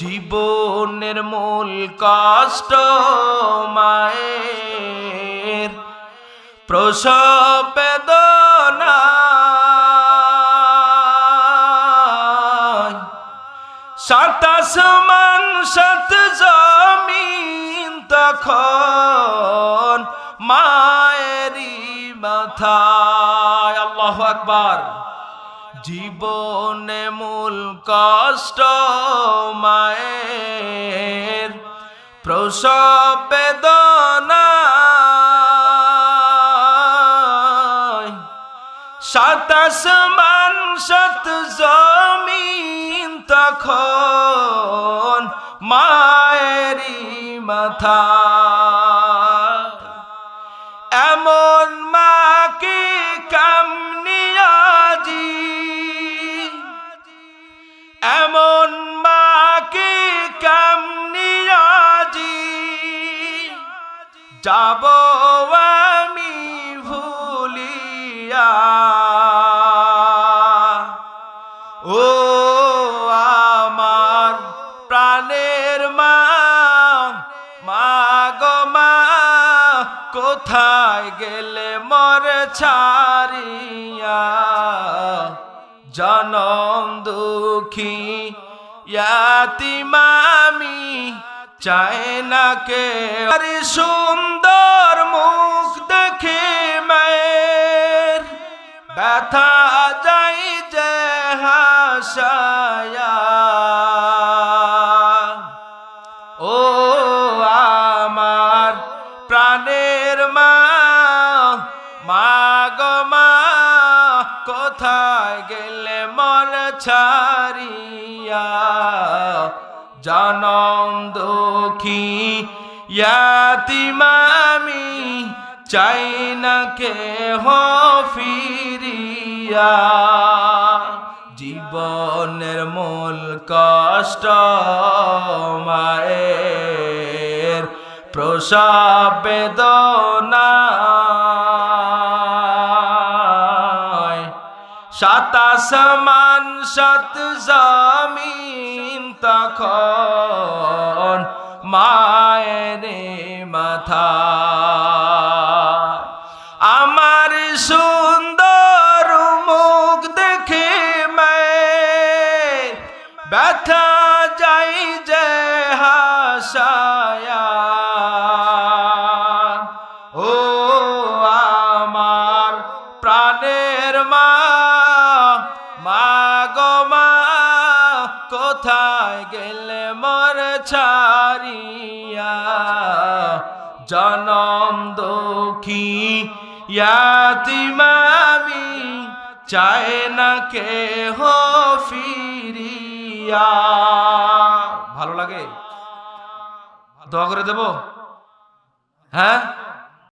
জীবনের মূল কষ্ট মায়ের প্রসব বেদনা সাতাশ মান সাত জমিন তখন মায়েরই মাথায়। আল্লাহ আকবার। জীবনে মূল কষ্ট মায়ের প্রসব বেদনা সাতাশ মান সাত জমিন তখন মায়েরই মাথা। যাব আমি ভুলিয়া। ও আমার প্রাণের মা গো মা, কোথায় গেলে মর ছাড়িয়া? জনম দুঃখী, ইয়াতিমামি চায় না কে আরে সুন্দর মুখ দেখে মায়ের। ব্যথা যাই যে হাসায়া। ও আমার প্রাণের মা মা গো মা, কোথায় গেলে মন ছাড়িয়া জনম দুঃখী, ইয়াতিমামি, চাই না কে ফিরিয়া। জীবনের মূল কষ্ট মায়ের প্রসব বেদনা। সাতাশ মান সাত জমিন তখন মায়ের মাথা। আমার সুন্দর মুখ দেখে ব্যথা যাই যে হাসায়া। কোথায় গেলে মর ছাড়িয়া? জনম দুঃখী ইয়াতিমামি চায় না কে হো ফিরিয়া। ভালো লাগে? দোয়া করে দেব? হ্যাঁ?